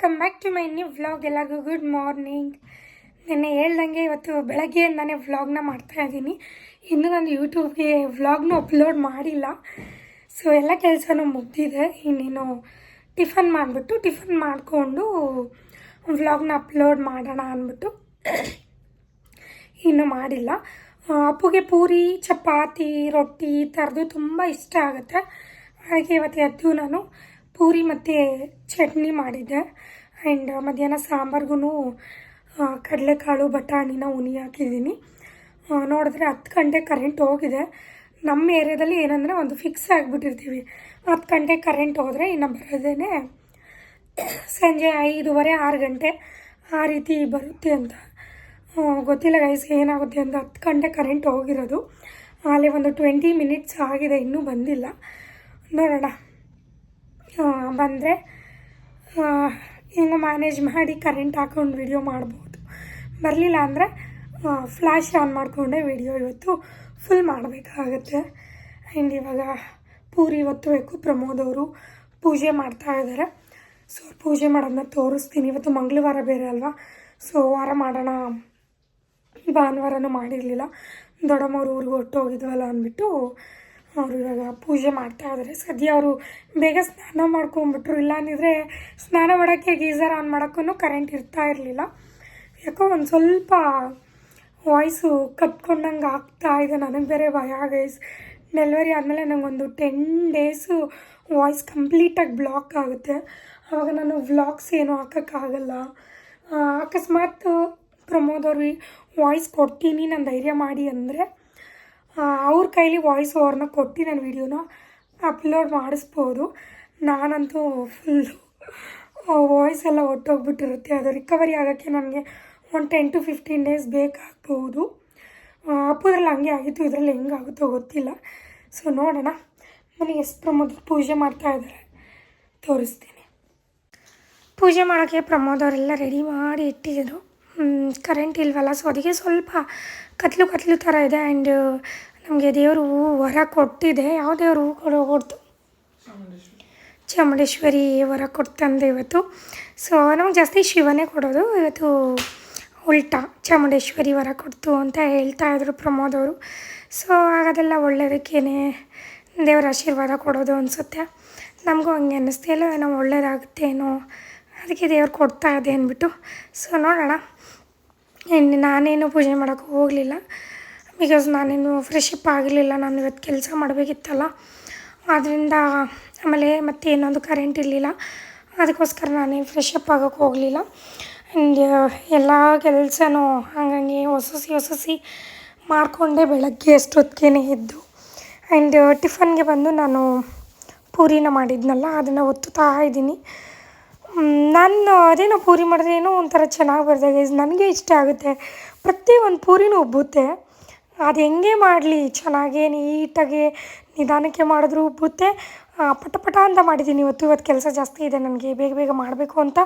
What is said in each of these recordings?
Welcome back to my new vlog ಎಲ್ಲರಿಗೂ good morning ನಿನ್ನೆ ಹೇಳ್ದಂಗೆ ಇವತ್ತು ಬೆಳಗ್ಗೆಯಿಂದನೇ ವ್ಲಾಗ್ನ ಮಾಡ್ತಾ ಇದ್ದೀನಿ. ಇನ್ನೂ ನಾನು ಯೂಟ್ಯೂಬ್ಗೆ ವ್ಲಾಗ್ನೂ ಅಪ್ಲೋಡ್ ಮಾಡಿಲ್ಲ. ಸೊ ಎಲ್ಲ ಕೆಲಸನೂ ಮುಗ್ದಿದೆ. ಇನ್ನೇನು ಟಿಫನ್ ಮಾಡಿಬಿಟ್ಟು ಟಿಫನ್ ಮಾಡಿಕೊಂಡು ವ್ಲಾಗ್ನ ಅಪ್ಲೋಡ್ ಮಾಡೋಣ ಅಂದ್ಬಿಟ್ಟು ಇನ್ನೂ ಮಾಡಿಲ್ಲ. ಅಪ್ಪುಗೆ ಪೂರಿ, ಚಪಾತಿ, ರೊಟ್ಟಿ ಈ ಥರದ್ದು ತುಂಬ ಇಷ್ಟ ಆಗುತ್ತೆ. ಹಾಗೆ ಇವತ್ತು ಎದ್ದು ನಾನು ಪೂರಿ ಮತ್ತು ಚಟ್ನಿ ಮಾಡಿದ್ದೆ. ಆ್ಯಂಡ್ ಮಧ್ಯಾಹ್ನ ಸಾಂಬಾರ್ಗೂ ಕಡಲೆಕಾಳು, ಬಟಾಣಿನ ಉನಿ ಹಾಕಿದ್ದೀನಿ. ನೋಡಿದ್ರೆ ಹತ್ತು ಗಂಟೆ ಕರೆಂಟ್ ಹೋಗಿದೆ. ನಮ್ಮ ಏರಿಯಾದಲ್ಲಿ ಏನಂದರೆ ಒಂದು ಫಿಕ್ಸ್ ಆಗಿಬಿಟ್ಟಿರ್ತೀವಿ. ಹತ್ತು ಗಂಟೆ ಕರೆಂಟ್ ಹೋದರೆ ಇನ್ನು ಬರೋದೇ ಸಂಜೆ ಐದೂವರೆ, ಆರು ಗಂಟೆ ಆ ರೀತಿ ಬರುತ್ತೆ ಅಂತ. ಗೊತ್ತಿಲ್ಲ ಗೈಸ್ ಏನಾಗುತ್ತೆ ಅಂತ. ಹತ್ತು ಗಂಟೆ ಕರೆಂಟ್ ಹೋಗಿರೋದು. ಅಲ್ಲಿ ಒಂದು ಟ್ವೆಂಟಿ ಮಿನಿಟ್ಸ್ ಆಗಿದೆ, ಇನ್ನೂ ಬಂದಿಲ್ಲ. ನೋಡೋಣ. ಬಂದರೆ ಹೆಂಗೋ ಮ್ಯಾನೇಜ್ ಮಾಡಿ ಕರೆಂಟ್ ಹಾಕೊಂಡು ವಿಡಿಯೋ ಮಾಡ್ಬೋದು. ಬರಲಿಲ್ಲ ಅಂದರೆ ಫ್ಲ್ಯಾಶ್ ಆನ್ ಮಾಡಿಕೊಂಡೆ ವಿಡಿಯೋ ಇವತ್ತು ಫುಲ್ ಮಾಡಬೇಕಾಗತ್ತೆ. ಆ್ಯಂಡ್ ಇವಾಗ ಪೂರಿ ಒತ್ತಬೇಕು ಪ್ರಮೋದ್ ಅವರು ಪೂಜೆ ಮಾಡ್ತಾ ಇದ್ದಾರೆ ಸೊ ಪೂಜೆ ಮಾಡೋದನ್ನ ತೋರಿಸ್ತೀನಿ. ಇವತ್ತು ಮಂಗಳವಾರ ಬೇರೆ ಅಲ್ವಾ? ಸೊ ವಾರ ಮಾಡೋಣ. ಭಾನುವಾರನೂ ಮಾಡಿರಲಿಲ್ಲ. ದೊಡ್ಡಮ್ಮವ್ರ ಊರಿಗೆ ಹೊಟ್ಟೋಗಿದ್ವಲ್ಲ ಅಂದ್ಬಿಟ್ಟು ಅವರು ಇವಾಗ ಪೂಜೆ ಮಾಡ್ತಾ ಇದ್ದಾರೆ ಸದ್ಯ ಅವರು ಬೇಗ ಸ್ನಾನ ಮಾಡ್ಕೊಂಬಿಟ್ರು ಇಲ್ಲ ಅಂದಿದ್ರೆ ಸ್ನಾನ ಮಾಡೋಕ್ಕೆ ಗೀಸರ್ ಆನ್ ಮಾಡೋಕ್ಕೂ ಕರೆಂಟ್ ಇರ್ತಾ ಇರಲಿಲ್ಲ. ಯಾಕೋ ಒಂದು ಸ್ವಲ್ಪ ವಾಯ್ಸು ಕಪ್ಕೊಂಡಂಗೆ ಆಗ್ತಾ ಇದೆ. ನನಗೆ ಬೇರೆ ಭಯ ಗೈಸ್ ಡೆಲಿವರಿ ಆದಮೇಲೆ ನನಗೊಂದು ಟೆನ್ ಡೇಸು ವಾಯ್ಸ್ ಕಂಪ್ಲೀಟಾಗಿ ಬ್ಲಾಕ್ ಆಗುತ್ತೆ. ಆವಾಗ ನಾನು ವ್ಲಾಗ್ಸ್ ಏನೂ ಹಾಕೋಕ್ಕಾಗಲ್ಲ ಅಕಸ್ಮಾತ್ ಪ್ರಮೋದ್ ಅವ್ರಿಗೆ ವಾಯ್ಸ್ ಕೊಡ್ತೀನಿ. ನಾನು ಧೈರ್ಯ ಮಾಡಿ ಅಂದರೆ ಅವ್ರ ಕೈಲಿ ವಾಯ್ಸ್ ಓವರ್ನ ಕೊಟ್ಟು ನಾನು ವೀಡಿಯೋನ ಅಪ್ಲೋಡ್ ಮಾಡಿಸ್ಬೋದು. ನಾನಂತೂ ಫುಲ್ಲು ವಾಯ್ಸ್ ಎಲ್ಲ ಒಟ್ಟೋಗ್ಬಿಟ್ಟಿರುತ್ತೆ. ಅದು ರಿಕವರಿ ಆಗೋಕ್ಕೆ ನನಗೆ ಒಂದು ಟೆನ್ ಟು ಫಿಫ್ಟೀನ್ ಡೇಸ್ ಬೇಕಾಗ್ಬೋದು. ಅಪ್ಪದ್ರಲ್ಲಿ ಹಂಗೆ ಆಗಿತ್ತು. ಇದರಲ್ಲಿ ಹೆಂಗಾಗುತ್ತೋ ಗೊತ್ತಿಲ್ಲ. ಸೊ ನೋಡೋಣ. ನನಗೆ ಎಷ್ಟು ಪ್ರಮೋದ್ ಪೂಜೆ ಮಾಡ್ತಾ ಇದ್ದಾರೆ ತೋರಿಸ್ತೀನಿ. ಪೂಜೆ ಮಾಡೋಕ್ಕೆ ಪ್ರಮೋದ್ ಅವರೆಲ್ಲ ರೆಡಿ ಮಾಡಿ ಇಟ್ಟಿದ್ರು. ಕರೆಂಟ್ ಇಲ್ವಲ್ಲ? ಸೊ ಅದಕ್ಕೆ ಸ್ವಲ್ಪ ಕತ್ಲು ಕತ್ಲು ಥರ ಇದೆ ಆ್ಯಂಡ್ ನಮಗೆ ದೇವರು ವರ ಕೊಟ್ಟಿದೆ. ಯಾವ ದೇವರು ಕೊಡೋ ಕೊಡ್ತು ಚಾಮುಂಡೇಶ್ವರಿ ವರ ಕೊಡ್ತಂದೆ ಇವತ್ತು. ಸೊ ನಮಗೆ ಜಾಸ್ತಿ ಶಿವನೇ ಕೊಡೋದು. ಇವತ್ತು ಉಲ್ಟಾ ಚಾಮುಂಡೇಶ್ವರಿ ವರ ಕೊಡ್ತು ಅಂತ ಹೇಳ್ತಾ ಇದ್ರು ಪ್ರಮೋದ್ ಅವರು. ಸೊ ಆಗೋದೆಲ್ಲ ಒಳ್ಳೆಯದಕ್ಕೇನೆ ದೇವರ ಆಶೀರ್ವಾದ ಕೊಡೋದು ಅನಿಸುತ್ತೆ. ನಮಗೂ ಹಂಗೆ ಅನ್ನಿಸ್ತಾ ಇಲ್ಲ, ಏನೋ ಒಳ್ಳೇದಾಗುತ್ತೇನೋ ಅದಕ್ಕೆ ದೇವ್ರು ಕೊಡ್ತಾ ಇದೆ ಅಂದ್ಬಿಟ್ಟು. ಸೊ ನೋಡೋಣ. ನಾನೇನು ಪೂಜೆ ಮಾಡೋಕ್ಕೆ ಹೋಗಲಿಲ್ಲ. ಬಿಕಾಸ್ ನಾನೇನು ಫ್ರೆಶ್ ಅಪ್ ಆಗಲಿಲ್ಲ ನಾನು ಇವತ್ತು ಕೆಲಸ ಮಾಡಬೇಕಿತ್ತಲ್ಲ. ಆದ್ದರಿಂದ ಆಮೇಲೆ ಮತ್ತೆ ಇನ್ನೊಂದು ಕರೆಂಟ್ ಇರಲಿಲ್ಲ. ಅದಕ್ಕೋಸ್ಕರ ನಾನೇನು ಫ್ರೆಶ್ ಅಪ್ ಆಗೋಕ್ಕೆ ಹೋಗಲಿಲ್ಲ. ಆ್ಯಂಡ್ ಎಲ್ಲ ಕೆಲಸನೂ ಹಂಗಂಗೆ ಹೊಸಸಿ ಹೊಸಸಿ ಮಾಡಿಕೊಂಡೆ ಬೆಳಗ್ಗೆ ಅಷ್ಟೊತ್ತಿಗೆ ಎದ್ದು. ಆ್ಯಂಡ್ ಟಿಫನ್ಗೆ ಬಂದು ನಾನು ಪೂರಿನ ಮಾಡಿದ್ನಲ್ಲ, ಅದನ್ನು ಒತ್ತುತ್ತಾ ಇದ್ದೀನಿ. ನಾನು ಅದೇನೋ ಪೂರಿ ಮಾಡಿದ್ರೆ ಏನೋ ಒಂಥರ ಚೆನ್ನಾಗಿ ಬರ್ತದೆ ಗೈಸ್ ನನಗೆ ಇಷ್ಟ ಆಗುತ್ತೆ. ಪ್ರತಿ ಒಂದು ಪೂರಿನೂ ಉಬ್ಬುತ್ತೆ. ಅದು ಹೆಂಗೆ ಮಾಡಲಿ? ಚೆನ್ನಾಗೇ, ನೀಟಾಗಿ ನಿಧಾನಕ್ಕೆ ಮಾಡಿದ್ರು ಉಬ್ಬುತ್ತೆ. ಪಟ ಪಟ ಅಂತ ಮಾಡಿದ್ದೀನಿ ಇವತ್ತು. ಇವತ್ತು ಕೆಲಸ ಜಾಸ್ತಿ ಇದೆ ನನಗೆ. ಬೇಗ ಬೇಗ ಮಾಡಬೇಕು ಅಂತ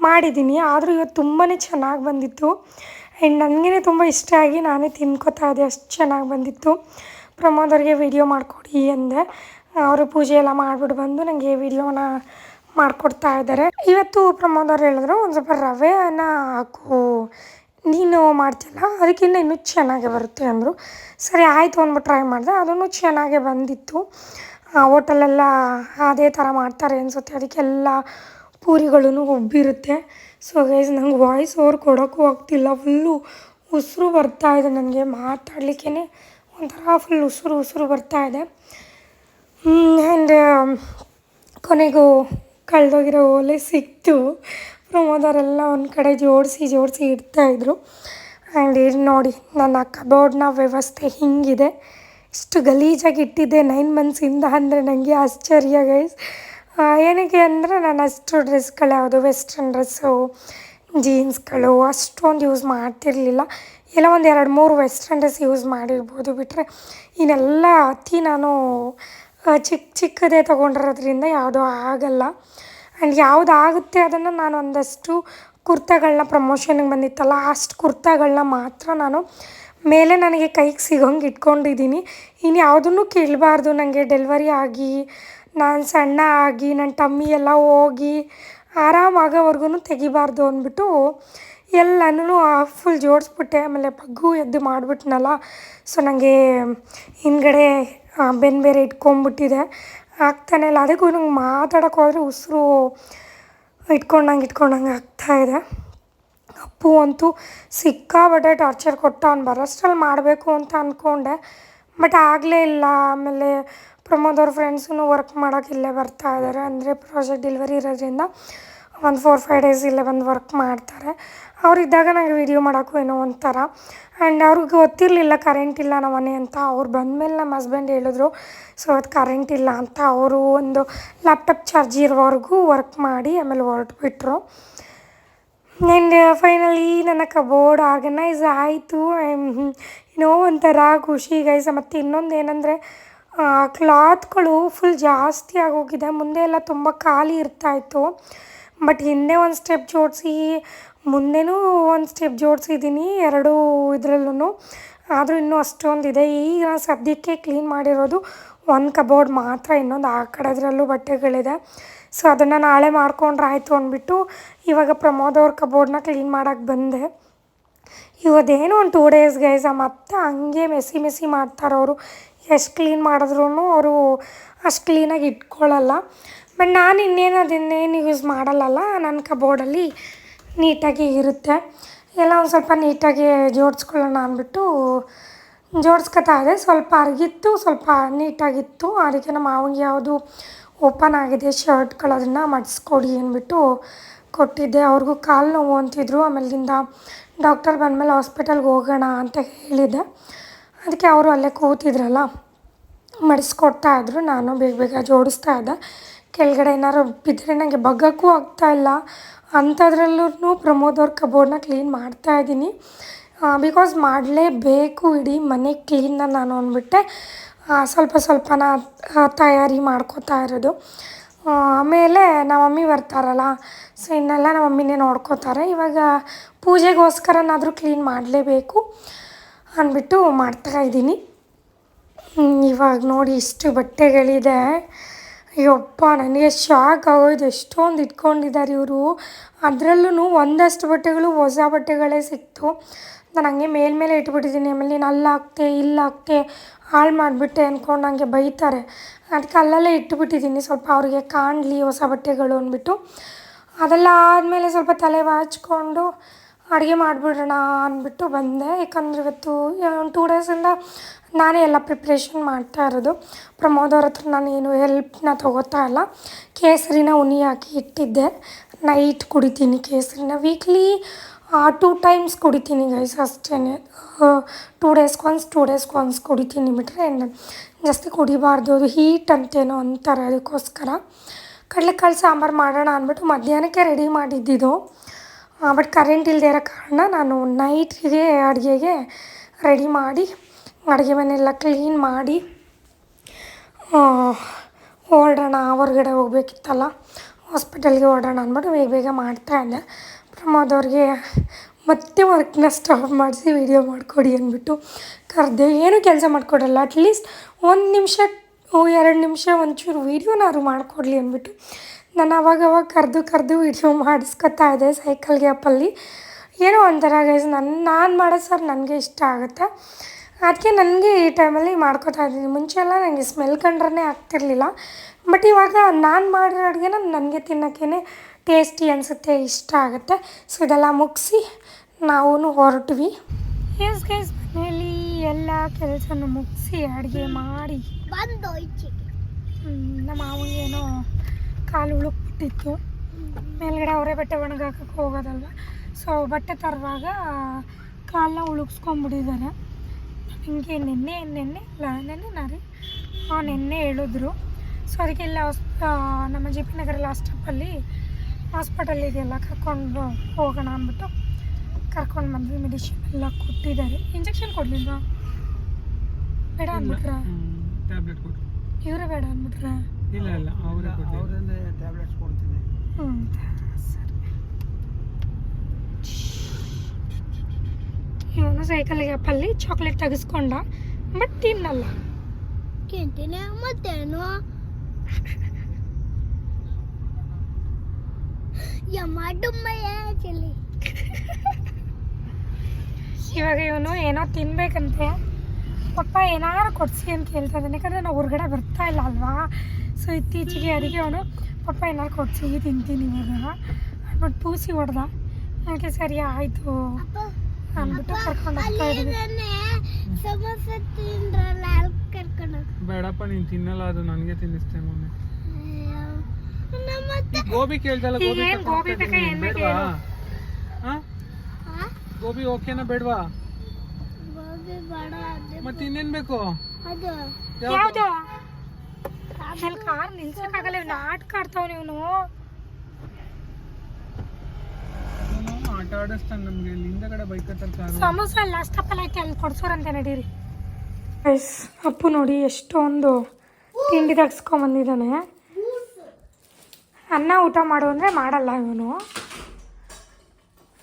ಮಾಡಿದ್ದೀನಿ. ಆದರೂ ಇವತ್ತು ತುಂಬಾ ಚೆನ್ನಾಗಿ ಬಂದಿತ್ತು. ಆ್ಯಂಡ್ ನನಗೇ ತುಂಬ ಇಷ್ಟ ಆಗಿ ನಾನೇ ತಿನ್ಕೋತಾ ಇದ್ದೆ. ಅಷ್ಟು ಚೆನ್ನಾಗಿ ಬಂದಿತ್ತು. ಪ್ರಮೋದವ್ರಿಗೆ ವಿಡಿಯೋ ಮಾಡಿಕೊಡಿ ಅಂದೆ. ಅವರು ಪೂಜೆ ಎಲ್ಲ ಮಾಡಿಬಿಟ್ಟು ಬಂದು ನನಗೆ ವಿಡಿಯೋನ ಮಾಡಿಕೊಡ್ತಾ ಇದ್ದಾರೆ. ಇವತ್ತು ಪ್ರಮೋದ್ ಅವ್ರು ಹೇಳಿದ್ರು, ಒಂದು ಸ್ವಲ್ಪ ರವೆನ ಹಾಕು. ನೀನು ಮಾಡ್ತೀಯಲ್ಲ ಅದಕ್ಕಿಂತ ಇನ್ನೂ ಚೆನ್ನಾಗೇ ಬರುತ್ತೆ ಅಂದರು. ಸರಿ, ಆಯಿತು ಅಂದ್ಬಿಟ್ಟು ಟ್ರೈ ಮಾಡಿದೆ. ಅದನ್ನು ಚೆನ್ನಾಗೇ ಬಂದಿತ್ತು. ಹೋಟೆಲೆಲ್ಲ ಅದೇ ಥರ ಮಾಡ್ತಾರೆ ಅನಿಸುತ್ತೆ. ಅದಕ್ಕೆಲ್ಲ ಪೂರಿಗಳೂ ಉಬ್ಬಿರುತ್ತೆ. ಸೊ ಗೈಸ್ ನಂಗೆ ವಾಯ್ಸ್ ಓವರ್ ಕೊಡೋಕ್ಕೂ ಆಗ್ತಿಲ್ಲ. ಫುಲ್ಲು ಉಸಿರು ಬರ್ತಾ ಇದೆ ನನಗೆ. ಮಾತಾಡಲಿಕ್ಕೇ ಒಂಥರ ಫುಲ್ ಉಸಿರು ಉಸಿರು ಬರ್ತಾ ಇದೆ. ಆ್ಯಂಡ್ ಕೊನೆಗೂ ಕಳೆದೋಗಿರೋ ಓಲೆ ಸಿಕ್ತು. ಪ್ರಮೋದವರೆಲ್ಲ ಒಂದು ಕಡೆ ಜೋಡಿಸಿ ಜೋಡಿಸಿ ಇಡ್ತಾಯಿದ್ರು ಆ್ಯಂಡ್ ನೋಡಿ, ನನ್ನ ಕಬೋರ್ಡ್ನ ವ್ಯವಸ್ಥೆ ಹಿಂಗಿದೆ. ಇಷ್ಟು ಗಲೀಜಾಗಿ ಇಟ್ಟಿದ್ದೆ ನೈನ್ ಮಂತ್ಸಿಂದ ಅಂದರೆ ನನಗೆ ಆಶ್ಚರ್ಯ ಗೈಸ್ ಏನಕ್ಕೆ ಅಂದರೆ ನಾನು ಅಷ್ಟು ಡ್ರೆಸ್ಗಳು ಯಾವುದು ವೆಸ್ಟರ್ನ್ ಡ್ರೆಸ್ಸು ಜೀನ್ಸ್ಗಳು ಅಷ್ಟೊಂದು ಯೂಸ್ ಮಾಡ್ತಿರಲಿಲ್ಲ. ಎಲ್ಲ ಒಂದು ಎರಡು ಮೂರು ವೆಸ್ಟರ್ನ್ ಡ್ರೆಸ್ ಯೂಸ್ ಮಾಡಿರ್ಬೋದು ಬಿಟ್ಟರೆ ಇನ್ನೆಲ್ಲ ಅತಿ ನಾನು ಚಿಕ್ಕ ಚಿಕ್ಕದೇ ತೊಗೊಂಡಿರೋದ್ರಿಂದ ಯಾವುದೂ ಆಗಲ್ಲ. ಆ್ಯಂಡ್ ಯಾವ್ದು ಆಗುತ್ತೆ ಅದನ್ನು ನಾನು ಒಂದಷ್ಟು ಕುರ್ತಾಗಳನ್ನ ಪ್ರಮೋಷನ್ಗೆ ಬಂದಿತ್ತಲ್ಲ, ಅಷ್ಟು ಕುರ್ತಾಗಳನ್ನ ಮಾತ್ರ ನಾನು ಮೇಲೆ ನನಗೆ ಕೈಗೆ ಸಿಗೋಂಗೆ ಇಟ್ಕೊಂಡಿದ್ದೀನಿ. ಇನ್ನು ಯಾವುದನ್ನು ಕೇಳಬಾರ್ದು, ನನಗೆ ಡೆಲಿವರಿ ಆಗಿ, ನಾನು ಸಣ್ಣ ಆಗಿ, ನನ್ನ ಟಮ್ಮಿ ಎಲ್ಲ ಹೋಗಿ, ಆರಾಮಾಗೋವರೆಗೂ ತೆಗಿಬಾರ್ದು ಅಂದ್ಬಿಟ್ಟು ಎಲ್ಲನೂ ಫುಲ್ ಜೋಡಿಸ್ಬಿಟ್ಟೆ, ಆಮೇಲೆ ಪಗ್ಗು ಎದ್ದು ಮಾಡಿಬಿಟ್ನಲ್ಲ. ಸೊ ನನಗೆ ಹಿಂದ್ಗಡೆ ಬೆನ್ನು ಬೇರೆ ಇಟ್ಕೊಂಬಿಟ್ಟಿದೆ. ಆಗ್ತಾನೆ ಇಲ್ಲ. ಅದಕ್ಕೂ ನಂಗೆ ಮಾತಾಡೋಕೆ ಹೋದರೆ ಉಸಿರು ಇಟ್ಕೊಂಡಂಗೆ ಇಟ್ಕೊಂಡಂಗೆ ಆಗ್ತಾಯಿದೆ ಅಪ್ಪು ಅಂತೂ ಸಿಕ್ಕಾಬಟ್ಟೆ ಟಾರ್ಚರ್ ಕೊಟ್ಟ ಅವ್ನು ಬರೋಷ್ಟ್ರಲ್ಲಿ ಮಾಡಬೇಕು ಅಂತ ಅಂದ್ಕೊಂಡೆ ಬಟ್ ಆಗಲೇ ಇಲ್ಲ. ಆಮೇಲೆ ಪ್ರಮೋದ್ ಅವ್ರ ಫ್ರೆಂಡ್ಸೂ ವರ್ಕ್ ಮಾಡೋಕೆ ಇಲ್ಲೇ ಬರ್ತಾ ಇದ್ದಾರೆ ಅಂದರೆ ಪ್ರಾಜೆಕ್ಟ್ ಡೆಲಿವರಿ ಇರೋದ್ರಿಂದ ಒಂದು ಫೋರ್ ಫೈವ್ ಡೇಸ್ ಇಲ್ಲೇ ಬಂದು ವರ್ಕ್ ಮಾಡ್ತಾರೆ. ಅವರಿದ್ದಾಗ ನನಗೆ ವೀಡಿಯೋ ಮಾಡೋಕ್ಕೂ ಏನೋ ಒಂಥರ. ಆ್ಯಂಡ್ ಅವ್ರಿಗೆ ಗೊತ್ತಿರಲಿಲ್ಲ ಕರೆಂಟ್ ಇಲ್ಲ ನಮ್ಮ ಮನೆ ಅಂತ. ಅವ್ರು ಬಂದಮೇಲೆ ನಮ್ಮ ಹಸ್ಬೆಂಡ್ ಹೇಳಿದ್ರು ಸೊ ಅದು ಕರೆಂಟ್ ಇಲ್ಲ ಅಂತ. ಅವರು ಒಂದು ಲ್ಯಾಪ್ಟಾಪ್ ಚಾರ್ಜ್ ಇರೋವರೆಗೂ ವರ್ಕ್ ಮಾಡಿ ಆಮೇಲೆ ಹೊರಟ್ಬಿಟ್ರು. ಆ್ಯಂಡ್ ಫೈನಲಿ ನನ್ನ ಕಬೋರ್ಡ್ ಆರ್ಗನೈಸ್ ಆಯಿತು. ಏನೋ ಒಂಥರ ಖುಷಿ ಗೈಸ ಮತ್ತು ಇನ್ನೊಂದು ಏನಂದರೆ ಕ್ಲಾತ್ಗಳು ಫುಲ್ ಜಾಸ್ತಿ ಆಗೋಗಿದೆ. ಮುಂದೆ ಎಲ್ಲ ತುಂಬ ಖಾಲಿ ಇರ್ತಾಯಿತ್ತು ಬಟ್ ಹಿಂದೆ ಒಂದು ಸ್ಟೆಪ್ ಜೋಡಿಸಿ, ಮುಂದೆನೂ ಒಂದು ಸ್ಟೆಪ್ ಜೋಡಿಸಿದ್ದೀನಿ ಎರಡೂ ಇದರಲ್ಲೂ ಆದರೂ ಇನ್ನೂ ಅಷ್ಟೊಂದಿದೆ. ಈಗ ಸದ್ಯಕ್ಕೆ ಕ್ಲೀನ್ ಮಾಡಿರೋದು ಒಂದು ಕಬೋರ್ಡ್ ಮಾತ್ರ, ಇನ್ನೊಂದು ಆ ಕಡೆದ್ರಲ್ಲೂ ಬಟ್ಟೆಗಳಿದೆ. ಸೊ ಅದನ್ನು ನಾಳೆ ಮಾಡ್ಕೊಂಡ್ರೆ ಆಯಿತು ಅಂದ್ಬಿಟ್ಟು ಇವಾಗ ಪ್ರಮೋದ್ ಅವ್ರ ಕಬೋರ್ಡ್ನ ಕ್ಲೀನ್ ಮಾಡೋಕ್ಕೆ ಬಂದೆ. ಇವತ್ತೇನೋ ಒಂದು ಟೂ ಡೇಸ್ ಗೈಸ ಮತ್ತೆ ಹಂಗೆ ಮೆಸಿ ಮೆಸಿ ಮಾಡ್ತಾರೆ ಎಷ್ಟು ಕ್ಲೀನ್ ಮಾಡಿದ್ರೂ ಅವರು ಅಷ್ಟು ಕ್ಲೀನಾಗಿ ಇಟ್ಕೊಳ್ಳಲ್ಲ. ಬಟ್ ನಾನು ಇನ್ನೇನು ಅದನ್ನೇನು ಯೂಸ್ ಮಾಡಲ್ಲಲ್ಲ, ನನ್ನ ಕಬೋರ್ಡಲ್ಲಿ ನೀಟಾಗಿ ಇರುತ್ತೆ. ಎಲ್ಲ ಒಂದು ಸ್ವಲ್ಪ ನೀಟಾಗಿ ಜೋಡಿಸ್ಕೊಳ್ಳೋಣ ಅಂದ್ಬಿಟ್ಟು ಜೋಡಿಸ್ಕೊತಾ ಇದೆ ಸ್ವಲ್ಪ ಅರಗಿತ್ತು, ಸ್ವಲ್ಪ ನೀಟಾಗಿತ್ತು. ಅದಕ್ಕೆ ನಮ್ಮ ಮಾವನಿಗೆ ಯಾವುದು ಓಪನ್ ಆಗಿದೆ ಶರ್ಟ್ಗಳು ಅದನ್ನು ಮಡಿಸ್ಕೊಡಿ ಅಂದ್ಬಿಟ್ಟು ಕೊಟ್ಟಿದ್ದೆ. ಅವ್ರಿಗೂ ಕಾಲು ನೋವು ಅಂತಿದ್ರು. ಆಮೇಲಿಂದ ಡಾಕ್ಟರ್ ಬಂದಮೇಲೆ ಹಾಸ್ಪಿಟಲ್ಗೆ ಹೋಗೋಣ ಅಂತ ಹೇಳಿದೆ ಅದಕ್ಕೆ ಅವರು ಅಲ್ಲೇ ಕೂತಿದ್ರಲ್ಲ, ಮಡಿಸ್ಕೊಡ್ತಾ ಇದ್ರು. ನಾನು ಬೇಗ ಬೇಗ ಜೋಡಿಸ್ತಾ ಇದ್ದೆ. ಕೆಳಗಡೆ ಏನಾದ್ರು ಬಿದ್ದರೆ ನನಗೆ ಬಗ್ಗಕ್ಕೂ ಆಗ್ತಾಯಿಲ್ಲ ಅಂಥದ್ರಲ್ಲೂ ಪ್ರಮೋದ್ ಅವ್ರ ಕಬೋರ್ಡ್ನ ಕ್ಲೀನ್ ಮಾಡ್ತಾ ಇದ್ದೀನಿ. ಬಿಕಾಸ್ ಮಾಡಲೇಬೇಕು ಇಡೀ ಮನೆ ಕ್ಲೀನ್ನ ನಾನು ಅಂದ್ಬಿಟ್ಟೆ. ಸ್ವಲ್ಪ ಸ್ವಲ್ಪನ ತಯಾರಿ ಮಾಡ್ಕೋತಾ ಇರೋದು. ಆಮೇಲೆ ನಮ್ಮ ಮಮ್ಮಿ ಬರ್ತಾರಲ್ಲ ಸೊ ಇನ್ನೆಲ್ಲ ನಮ್ಮ ಮಮ್ಮಿನೇ ನೋಡ್ಕೋತಾರೆ. ಇವಾಗ ಪೂಜೆಗೋಸ್ಕರನಾದರೂ ಕ್ಲೀನ್ ಮಾಡಲೇಬೇಕು. ಅಂದ್ಬಿಟ್ಟು ಮಾಡ್ತಾ ಇದ್ದೀನಿ. ಇವಾಗ ನೋಡಿ ಇಷ್ಟು ಬಟ್ಟೆಗಳಿದೆ. ಅಯ್ಯಪ್ಪ, ನನಗೆ ಶಾಕ್ ಆಗೋಯ್ತು. ಎಷ್ಟೊಂದು ಇಟ್ಕೊಂಡಿದ್ದಾರೆ ಇವರು. ಅದರಲ್ಲೂ ಒಂದಷ್ಟು ಬಟ್ಟೆಗಳು ಹೊಸ ಬಟ್ಟೆಗಳೇ ಸಿಕ್ತು. ನಾನು ಹಂಗೆ ಮೇಲ್ಮೇಲೆ ಇಟ್ಬಿಟ್ಟಿದ್ದೀನಿ. ಆಮೇಲೆ ನೀನು ಅಲ್ಲಿ ಹಾಕ್ತೆ ಇಲ್ಲಿ ಹಾಕ್ತೆ ಹಾಳು ಮಾಡಿಬಿಟ್ಟೆ ಅಂದ್ಕೊಂಡು ನನಗೆ ಬೈತಾರೆ. ಅದಕ್ಕೆ ಅಲ್ಲಲ್ಲೇ ಇಟ್ಬಿಟ್ಟಿದ್ದೀನಿ. ಸ್ವಲ್ಪ ಅವ್ರಿಗೆ ಕಾಣಲಿ ಹೊಸ ಬಟ್ಟೆಗಳು ಅಂದ್ಬಿಟ್ಟು. ಅದೆಲ್ಲ ಆದಮೇಲೆ ಸ್ವಲ್ಪ ತಲೆ ಬಾಚ್ಕೊಂಡು ಅಡುಗೆ ಮಾಡಿಬಿಡೋಣ ಅಂದ್ಬಿಟ್ಟು ಬಂದೆ. ಯಾಕಂದ್ರೆ ಇವತ್ತು ಒಂದು ಟೂ ಡೇಸಿಂದ ನಾನೇ ಎಲ್ಲ ಪ್ರಿಪ್ರೇಷನ್ ಮಾಡ್ತಾ ಇರೋದು. ಪ್ರಮೋದ್ ಅವ್ರ ಹತ್ರ ನಾನು ಏನು ಹೆಲ್ಪ್ನ ತೊಗೋತಾ ಇಲ್ಲ. ಕೇಸರಿನ ಉನಿ ಹಾಕಿ ಇಟ್ಟಿದ್ದೆ. ನೈಟ್ ಕುಡಿತೀನಿ ಕೇಸರಿನ. ವೀಕ್ಲಿ ಟೂ ಟೈಮ್ಸ್ ಕುಡಿತೀನಿ ಗೈಸ್ ಅಷ್ಟೇ ಟೂ ಡೇಸ್ಗೆ ಒನ್ಸ್ ಟೂ ಡೇಸ್ಗೆ ಒನ್ಸ್ ಕುಡಿತೀನಿ ಬಿಟ್ಟರೆ ಜಾಸ್ತಿ ಕುಡಿಬಾರ್ದು. ಅದು ಹೀಟ್ ಅಂತೇನೋ ಅಂತಾರೆ ಅದಕ್ಕೋಸ್ಕರ. ಕಡಲೆಕಾಳು ಸಾಂಬಾರು ಮಾಡೋಣ ಅಂದ್ಬಿಟ್ಟು ಮಧ್ಯಾಹ್ನಕ್ಕೆ ರೆಡಿ ಮಾಡಿದ್ದಿದ್ದು ಬಟ್ ಕರೆಂಟ್ ಇಲ್ಲದೆ ಇರೋ ಕಾರಣ ನಾನು ನೈಟಿಗೆ ಅಡುಗೆಗೆ ರೆಡಿ ಮಾಡಿ, ಅಡುಗೆ ಮನೆಯೆಲ್ಲ ಕ್ಲೀನ್ ಮಾಡಿ ಓಡೋಣ ಹೊರಗಡೆ ಹೋಗ್ಬೇಕಿತ್ತಲ್ಲ ಹಾಸ್ಪಿಟಲ್ಗೆ ಓಡೋಣ ಅಂದ್ಬಿಟ್ಟು ಬೇಗ ಬೇಗ ಮಾಡ್ತಾಯಿದ್ದೆ ಪ್ರಮೋದ್ ಅವ್ರಿಗೆ ಮತ್ತೆ ವರ್ಕ್ನ ಸ್ಟಾಪ್ ಮಾಡಿಸಿ ವೀಡಿಯೋ ಮಾಡಿಕೊಡಿ ಅಂದ್ಬಿಟ್ಟು ಕರೆದೆ. ಏನೂ ಕೆಲಸ ಮಾಡಿಕೊಡಲ್ಲ ಅಟ್ಲೀಸ್ಟ್ ಒಂದು ನಿಮಿಷ ಎರಡು ನಿಮಿಷ ಒಂಚೂರು ವೀಡಿಯೋನಾದ್ರು ಮಾಡಿಕೊಡ್ಲಿ ಅಂದ್ಬಿಟ್ಟು ನಾನು ಅವಾಗ ಅವಾಗ ಕರೆದು ಕರೆದು ವೀಡಿಯೋ ಮಾಡಿಸ್ಕೊತಾ ಇದ್ದೆ ಸೈಕಲ್ ಗ್ಯಾಪಲ್ಲಿ ಏನೋ ಒಂಥರ ಗೈಸ್ ನನ್ನ ನಾನು ಮಾಡೋದು ಸರ್ ನನಗೆ ಇಷ್ಟ ಆಗುತ್ತೆ. ಅದಕ್ಕೆ ನನಗೆ ಈ ಟೈಮಲ್ಲಿ ಮಾಡ್ಕೊತಾ ಇದ್ದೀನಿ. ಮುಂಚೆ ಎಲ್ಲ ನನಗೆ ಸ್ಮೆಲ್ ಕಂಡ್ರೇ ಆಗ್ತಿರ್ಲಿಲ್ಲ. ಬಟ್ ಇವಾಗ ನಾನು ಮಾಡಿರೋ ಅಡುಗೆನ ನನಗೆ ತಿನ್ನೋಕ್ಕೇ ಟೇಸ್ಟಿ ಅನಿಸುತ್ತೆ ಇಷ್ಟ ಆಗುತ್ತೆ. ಸೊ ಇದೆಲ್ಲ ಮುಗಿಸಿ ನಾವು ಹೊರಟ್ವಿ. ಎಸ್ ಗೈಸ್ ಮನೆಯಲ್ಲಿ ಎಲ್ಲ ಕೆಲಸನೂ ಮುಗಿಸಿ ಅಡುಗೆ ಮಾಡಿ. ಬಂದು ನಮ್ಮ ಮಾವನಿಗೇನೋ ಕಾಲು ಉಳುಕ್ಬಿಟ್ಟಿತ್ತು ಮೇಲ್ಗಡೆ ಅವರೇ ಬಟ್ಟೆ ಒಣಗಾಕಕ್ಕೆ ಹೋಗೋದಲ್ವ? ಸೊ ಬಟ್ಟೆ ತರುವಾಗ ಕಾಲನ್ನ ಉಳುಕ್ಸ್ಕೊಂಬಿಟ್ಟಿದ್ದಾರೆ ಹಿಂಗೆ ನಿನ್ನೆ ನಿನ್ನೆ ಇಲ್ಲ ನೆನ್ನೆ ನಾರಿ ಹಾಂ ನಿನ್ನೆ ಹೇಳಿದ್ರು. ಸೊ ಅದಕ್ಕೆ ಇಲ್ಲ ಹಾಸ್ ನಮ್ಮ J P Nagar last hospital ಇದೆಯಲ್ಲ ಕರ್ಕೊಂಡು ಹೋಗೋಣ ಅಂದ್ಬಿಟ್ಟು ಕರ್ಕೊಂಡು ಬಂದ್ವಿ. ಮೆಡಿಸಿನ್ ಎಲ್ಲ ಕೊಟ್ಟಿದ್ದಾರೆ. ಇಂಜೆಕ್ಷನ್ ಕೊಡಲಿಲ್ವಾ? ಬೇಡ ಅಂದ್ಬಿಟ್ರಾ? ಇವರೇ ಬೇಡ ಅಂದ್ಬಿಟ್ರಾ? ಇಲ್ಲ ಇಲ್ಲ ಅವರೇ ಅವರಿಂದ ಟ್ಯಾಬ್ಲೆಟ್ಸ್ ಕೊಡ್ತೀನಿ. ಇವನು ಸೈಕಲ್ ಗ್ಯಾಪಲ್ಲಿ ಚಾಕ್ಲೇಟ್ ತೆಗೆಸ್ಕೊಂಡ ಬಟ್ ತಿನ್ನಲ್ಲ. ತಿಂತೀನಿ ಮತ್ತೇನು? ಇವಾಗ ಇವನು ಏನೋ ತಿನ್ಬೇಕಂತೆ. ಪಪ್ಪ ಏನಾದ್ರು ಕೊಡ್ಸಿ ಅಂತ ಹೇಳ್ತಾ ಇದ್ದಾನೆ. ಯಾಕಂದರೆ ನಾವು ಹೊರಗಡೆ ಬರ್ತಾ ಇಲ್ಲ ಅಲ್ವಾ? ಸೊ ಇತ್ತೀಚೆಗೆ ಅದಕ್ಕೆ ಅವನು ಪಪ್ಪ ಎಲ್ಲ ಕೊಡಿಸಿ ತಿಂತೀನಿ ಇವಾಗ. ಬಟ್ ಪೂಸಿ ಹೊಡೆದ. ಅದಕ್ಕೆ ಸರಿ ಆಯಿತು. ಅಂದ್ಬಿಟ್ಟು ಕರ್ಕೊಂಡು ಹೋಗ್ತಾ ಇದ್ದೀವಿ ಬೇಡಪ್ಪ ನೀನು ತಿನ್ನಲ್ಲ ಅದು ನನಗೆ ತಿನ್ನಿಸ್ತೇನೆ ಮೊನ್ನೆ. ಗೋಬಿ ಕೇಳ್ತಲ್ಲ ಗೋಬಿ ಗೋಬಿ ಬೇಕಾ, ಏನ್ ಬೇಡವಾ? ಹಾ ಗೋಬಿ ಓಕೆನಾ ಬೇಡವಾ? ಗೋಬಿ ಬೇಡ ಅದೇ ಮತ್ತೆ ಇನ್ನೇನ್ ಬೇಕು? ಅದು. ಯಾವುದು? ಅಲ್ಲಿ ಕಾರ್ ನಿಲ್ಸಕ್ಕಾಗಲ್ಲ ಇವ್ನು ಆಟ ಆಡ್ತಾವ ಇವನು. ಆಟ ಆಡಿಸ್ತಾನೆ ನಮ್ಗೆ ಇಲ್ಲಿ ಹಿಂದಗಡೆ ಬೈಕ್ ಹತ್ರ ಕಾರು ಸಮೋಸ ಲಾಸ್ಟ್ ಸ್ಟಾಪಲ್ಲಿ ಐತೆ ಅಲ್ಲಿ ಕೊಡ್ಸೋರಂತೆ ನಡೀರಿ. ಎಸ್ ಅಪ್ಪು ನೋಡಿ ಎಷ್ಟೊಂದು ತಿಂಡಿ ತಗ್ಸ್ಕೊಂಬಂದಿದ್ದಾನೆ ಅನ್ನ ಊಟ ಮಾಡು ಅಂದರೆ ಮಾಡಲ್ಲ ಇವನು.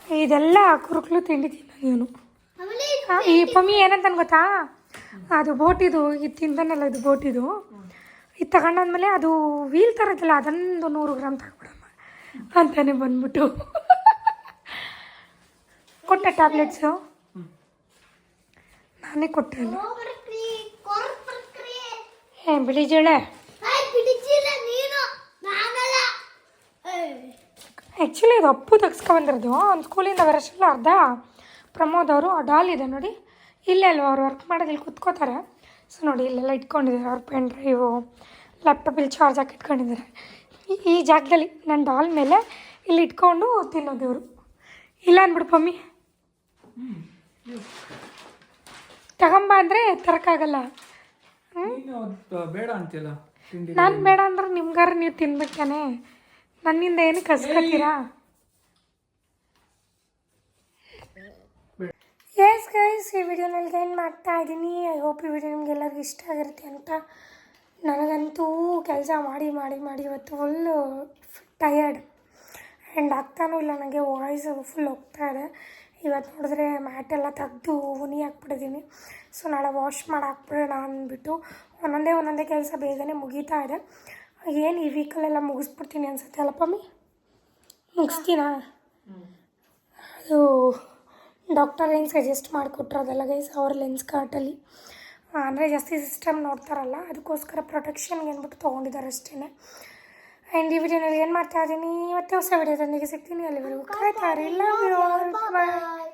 ಇದೆಲ್ಲ ಕುರುಕ್ಲು ತಿಂಡಿ ತಿನ್ನೋದು ಇವನು. ಈ ಪಮ್ಮಿ ಏನಂತಾನೆ ಗೊತ್ತಾ? ಅದು ಬೋಟಿದು ಇದು ತಿಂತಾನಲ್ಲ ಇದು ಬೋಟಿದು ಇದು ತಗೊಂಡಾದ್ಮೇಲೆ ಅದು ವೀಲ್ ಥರ ಇದೆಯಲ್ಲ ಅದೊಂದು ನೂರು ಗ್ರಾಮ್ ತಗೊಬಿಡಮ್ಮ ಅಂತಾನೆ ಬಂದ್ಬಿಟ್ಟು. ಕೊಟ್ಟೆ ಟ್ಯಾಬ್ಲೆಟ್ಸು ನಾನೇ ಕೊಟ್ಟೆ ಏ, ಬಿಳಿ ಜೇಳೆ. ಆ್ಯಕ್ಚುಲಿ ಇದು ಅಪ್ಪು ತೆಗ್ಸ್ಕೊಂಬಂದಿರೋದು ಒಂದು ಸ್ಕೂಲಿಂದ ವರ್ಷಲ್ಲ ಅರ್ಧ ಪ್ರಮೋದ್ ಅವರು ಡಾಲ್ ಇದೆ ನೋಡಿ. ಇಲ್ಲೇ ಅಲ್ವಾ ಅವ್ರು ವರ್ಕ್ ಮಾಡೋದು ಕುತ್ಕೋತಾರೆ ಕೂತ್ಕೋತಾರೆ. ಸೊ ನೋಡಿ ಇಲ್ಲೆಲ್ಲ ಇಟ್ಕೊಂಡಿದ್ದಾರೆ ಅವ್ರ ಪೆನ್ ಡ್ರೈವು ಲ್ಯಾಪ್ಟಾಪಲ್ಲಿ ಚಾರ್ಜ್ ಹಾಕಿ ಇಟ್ಕೊಂಡಿದ್ದಾರೆ. ಈ- ಜಾಗದಲ್ಲಿ ನನ್ನ ಡಾಲ್ ಮೇಲೆ ಇಲ್ಲಿ ಇಟ್ಕೊಂಡು ತಿನ್ನೋದು ಇವರು ಇಲ್ಲ ಅಂದ್ಬಿಡು ಪಮ್ಮಿ. ತಗೊಂಬ ಅಂದರೆ ಅವತ್ತು ಬೇಡ ಅಂತಿಲ್ಲ ನಾನು ಬೇಡ ಅಂದ್ರೆ ನಿಮ್ಗಾರ ನೀವು ತಿನ್ಬೇಕಾನೆ. ನನ್ನಿಂದ ಏನು ಕಸ್ಕೊತೀರಾ? ಎಸ್ ಗೈಸ್ ಈ ವಿಡಿಯೋನಲ್ಲಿ ಏನು ಮಾಡ್ತಾ ಇದ್ದೀನಿ ಐ ಹೋಪ್ ಈ ವಿಡಿಯೋ ನಿಮ್ಗೆಲ್ಲರಿಗೂ ಇಷ್ಟ ಆಗಿರುತ್ತೆ ಅಂತ ನನಗಂತೂ ಕೆಲಸ ಮಾಡಿ ಮಾಡಿ ಮಾಡಿ ಇವತ್ತು ಫುಲ್ಲು ಟಯರ್ಡ್ ಆ್ಯಂಡ್ ಆಗ್ತಾನೂ ಇಲ್ಲ ನನಗೆ ವಾಯ್ಸ್ ಫುಲ್ ಹೋಗ್ತಾ ಇದೆ. ಇವತ್ತು ನೋಡಿದ್ರೆ ಮ್ಯಾಟೆಲ್ಲ ತೆಗ್ದು ಉನಿ ಹಾಕ್ಬಿಟ್ಟಿದ್ದೀನಿ ಸೊ ನಾಳೆ ವಾಶ್ ಮಾಡಿ ಹಾಕ್ಬಿಡೋಣ ಅಂದ್ಬಿಟ್ಟು ಒಂದೊಂದೇ ಒಂದೊಂದೇ ಕೆಲಸ ಬೇಗನೆ ಮುಗೀತಾ ಇದೆ. ಏನು ಈ ವೀಕಲ್ಲೆಲ್ಲ ಮುಗಿಸ್ಬಿಡ್ತೀನಿ ಅನ್ಸುತ್ತೆ ಅಲ್ಲಪ್ಪಮ್ಮಿ ಪಮ್ಮಿ? ಮುಗಿಸ್ತೀನಾ? ಅದು ಡಾಕ್ಟರ್ ಏನು ಸಜೆಸ್ಟ್ ಮಾಡಿಕೊಟ್ರು ಅದೆಲ್ಲ ಗೈಸ್ ಅವ್ರ ಲೆನ್ಸ್ ಕಾರ್ಟಲ್ಲಿ ಅಂದರೆ ಜಾಸ್ತಿ ಸಿಸ್ಟಮ್ ನೋಡ್ತಾರಲ್ಲ, ಅದಕ್ಕೋಸ್ಕರ ಪ್ರೊಟೆಕ್ಷನ್ಗೆ ಅಂದ್ಬಿಟ್ಟು ತೊಗೊಂಡಿದ್ದಾರೆ ಅಷ್ಟೇ ಆ್ಯಂಡ್ ಈ ವಿಡಿಯೋನಲ್ಲಿ ಏನು ಮಾಡ್ತಾ ಇದ್ದೀನಿ ಮತ್ತೆ ಹೊಸ ವಿಡಿಯೋದೊಂದಿಗೆ ಸಿಗ್ತೀನಿ. ಅಲ್ಲಿವರೆಗೂ ಕಾಯ್ತಾರೆ ಬಾಯ್